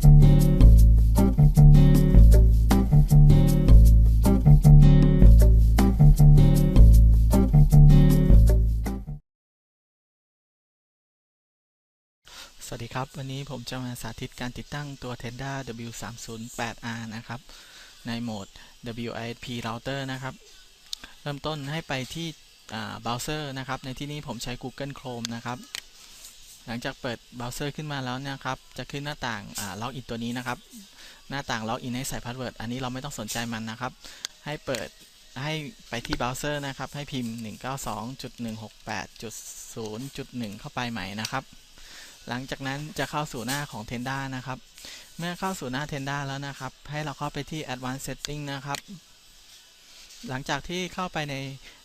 สวัสดีครับ วันนี้ผมจะมาสาธิตการติดตั้งตัว Tenda W308R นะครับ ในโหมด WISP router นะครับ เริ่มต้นให้ไปที่เบราว์เซอร์นะครับ ในที่นี้ผมใช้ Google Chrome นะครับ หลังจากเปิดเบราว์เซอร์ขึ้นมาแล้วนะครับ จะขึ้นหน้าต่างล็อกอินตัวนี้นะครับ หน้าต่างล็อกอินให้ใส่พาสเวิร์ด อันนี้เราไม่ต้องสนใจมันนะครับ ให้เปิดให้ไปที่เบราว์เซอร์นะครับ ให้พิมพ์ 192.168.0.1 เข้าไปใหม่นะครับ หลังจากนั้นจะเข้าสู่หน้าของ Tenda นะครับ เมื่อเข้าสู่หน้า Tenda แล้วนะครับ ให้เราเข้าไปที่ Advanced Setting นะครับ หลังจากที่เข้าไปใน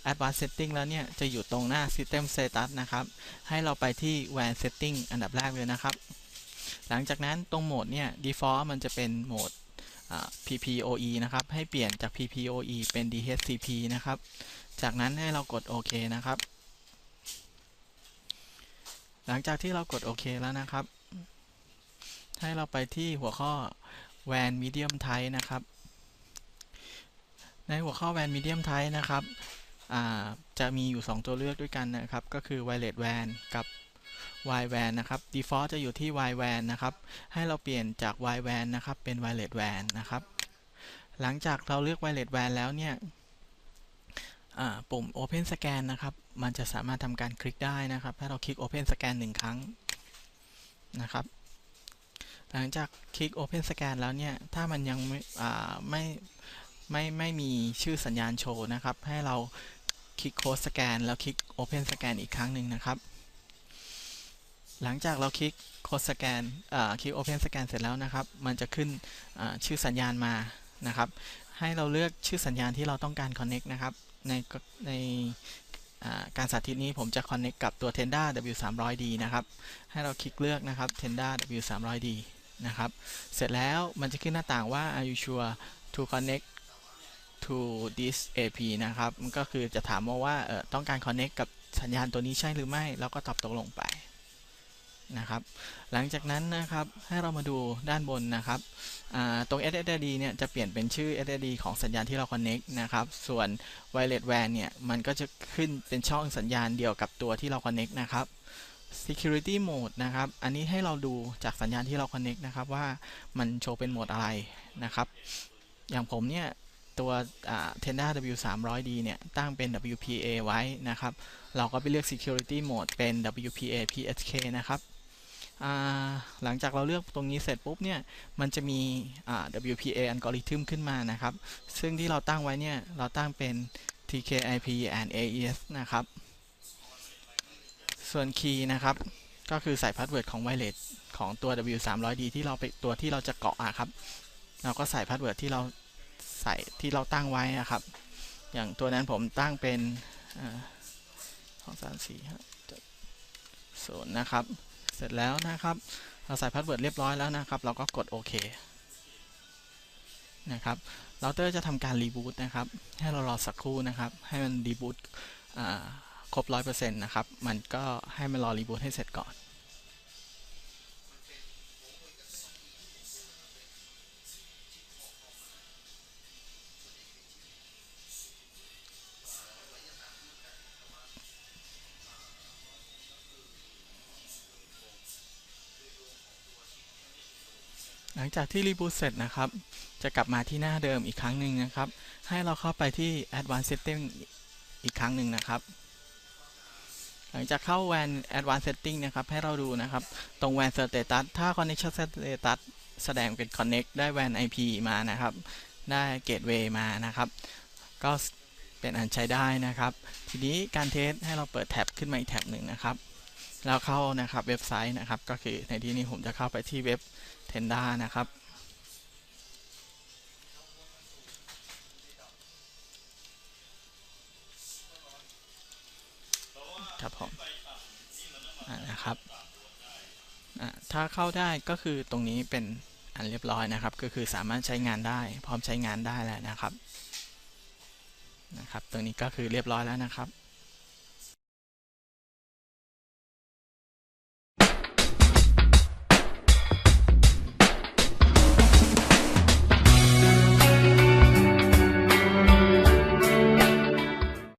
Advanced Setting แล้วเนี่ย จะอยู่ตรงหน้า System Status นะครับ ให้เราไปที่ WAN Setting อันดับแรกเลยนะครับ หลังจากนั้นตรงโหมดเนี่ย Default มันจะเป็นโหมด PPOE นะครับ ให้เปลี่ยนจาก PPOE เป็น DHCP นะครับ จากนั้นให้เรากดโอเคนะครับ หลังจากที่เรากดโอเคแล้วนะครับ ให้เราไปที่หัวข้อ WAN Medium Type นะครับ ในหัวข้อ WAN Medium Type นะครับจะมีอยู่ 2 ตัวเลือกด้วยกันนะครับ ก็คือ Wireless WAN กับ WiWAN นะครับ Default จะอยู่ที่ WiWAN นะครับ ให้เราเปลี่ยนจาก WiWAN นะครับ เป็น Wireless WAN นะครับ หลังจากเราเลือก Wireless WAN แล้วเนี่ยปุ่ม Open Scan นะครับ มันจะสามารถทำการคลิกได้นะครับ ถ้าเราคลิก Open Scan 1 ครั้งนะครับ หลังจากคลิก Open Scan แล้วเนี่ย ถ้ามันยังไม่ไม่ ไม่ไม่มีชื่อสัญญาณโชว์นะครับ ให้เราคลิก Close Scan แล้วคลิก Open Scan อีกครั้งหนึ่งนะครับ หลังจากเราคลิก Close Scan คลิก Open Scan เสร็จแล้วนะครับ มันจะขึ้นชื่อสัญญาณมานะครับ ให้เราเลือกชื่อสัญญาณที่เราต้องการ Connect นะครับ ในในการสาธิตนี้ผมจะ connect กับตัว Tenda W300D นะครับ ให้เราคลิกเลือกนะครับ Tenda W300D นะครับ เสร็จแล้วมันจะขึ้นหน้าต่างว่า Are you sure to connect to this AP นะครับ มันก็คือจะถามว่าว่าต้องการ connect กับสัญญาณตัวนี้ใช่หรือไม่ แล้วก็ตอบตกลงไปนะครับ หลังจากนั้นนะครับ ให้เรามาดูด้านบนนะครับ ตรง SSD เนี่ยจะเปลี่ยนเป็นชื่อ SSD ของสัญญาณที่เรา connect นะครับ ส่วน wireless WAN เนี่ย มันก็จะขึ้นเป็นช่องสัญญาณเดียวกับตัวที่เรา connect นะครับ security mode นะครับ อันนี้ให้เราดูจากสัญญาณที่เรา connect นะครับว่ามันโชว์เป็นโหมดอะไรนะครับ อย่างผมเนี่ย ตัว Tenda W300D เนี่ย ตั้งเป็น WPA ไว้นะครับ เราก็ไปเลือก security mode เป็น WPA PSK นะครับหลังจากเราเลือกตรงนี้เสร็จปุ๊บเนี่ย มันจะมี WPA algorithm ขึ้นมานะครับ ซึ่งที่เราตั้งไว้เนี่ย เราตั้งเป็น TKIP and AES นะครับ ส่วน key นะครับ ก็คือใส่พาสเวิร์ดของ wireless ของตัว W300D ที่เราไปตัวที่เราจะเกาะอะครับ เราก็ใส่พาสเวิร์ดที่เรา ใส่ที่เราตั้งไว้นะครับ อย่างตัวนั้นผมตั้งเป็นสองสามสี่ห้าศูนย์นะครับ เสร็จแล้วนะครับ เราใส่พาสเวิร์ดเรียบร้อยแล้วนะครับ เราก็กดโอเคนะครับเราเตอร์จะทำการรีบูตนะครับ ให้เรารอสักครู่นะครับ ให้มันรีบูตครบร้อยเปอร์เซ็นต์นะครับ มันก็ให้มันรอรีบูตให้เสร็จก่อน หลังจากที่รีบูตเสร็จนะครับ จะกลับมาที่หน้าเดิมอีกครั้งหนึ่งนะครับ ให้เราเข้าไปที่ Advanced Setting อีกครั้งหนึ่งนะครับ หลังจากเข้า WAN Advanced Setting นะครับ ให้เราดูนะครับ ตรง WAN Status ถ้า Connection Status แสดงเป็น Connect ได้ WAN IP มานะครับ ได้ Gateway มานะครับ ก็เป็นอันใช้ได้นะครับ ทีนี้การเทสให้เราเปิดแท็บขึ้นมาอีกแท็บหนึ่งนะครับ แล้วเข้านะครับเว็บไซต์นะครับ ก็คือในที่นี้ผมจะเข้าไปที่เว็บ Tenda นะครับครับผมนะครับถ้าเข้าได้ก็คือตรงนี้เป็นอันเรียบร้อยนะครับ ก็คือสามารถใช้งานได้ พร้อมใช้งานได้แล้วนะครับนะครับ ตรงนี้ก็คือเรียบร้อยแล้วนะครับ